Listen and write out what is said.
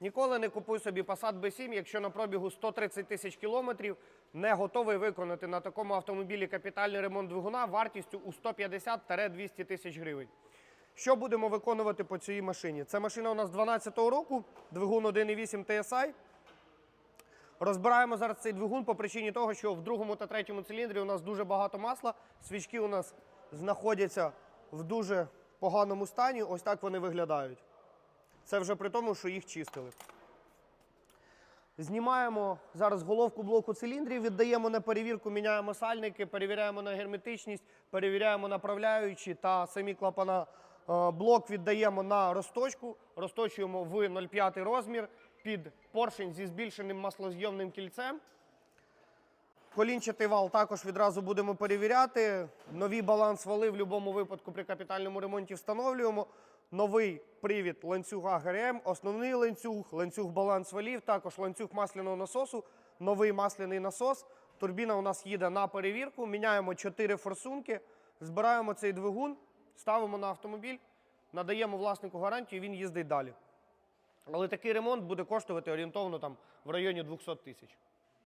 Ніколи не купуй собі Passat B7, якщо на пробігу 130 тисяч кілометрів не готовий виконати на такому автомобілі капітальний ремонт двигуна вартістю у 150-200 тисяч гривень. Що будемо виконувати по цій машині? Це машина у нас 12-го року, двигун 1.8 TSI. Розбираємо зараз цей двигун по причині того, що в другому та третьому циліндрі у нас дуже багато масла. Свічки у нас знаходяться в дуже поганому стані. Ось так вони виглядають. Це вже при тому, що їх чистили. Знімаємо зараз головку блоку циліндрів, віддаємо на перевірку, міняємо сальники, перевіряємо на герметичність, перевіряємо направляючі та самі клапана. Е, Блок віддаємо на розточку, розточуємо в 0,5 розмір під поршень зі збільшеним маслозйомним кільцем. Колінчатий вал також відразу будемо перевіряти. Нові баланс вали в будь-якому випадку при капітальному ремонті встановлюємо. Новий привід ланцюга ГРМ, основний ланцюг, ланцюг баланс валів, також ланцюг масляного насосу, новий масляний насос. Турбіна у нас їде на перевірку. Міняємо 4 форсунки, збираємо цей двигун, ставимо на автомобіль, надаємо власнику гарантію, він їздить далі. Але такий ремонт буде коштувати орієнтовно там в районі 200 тисяч.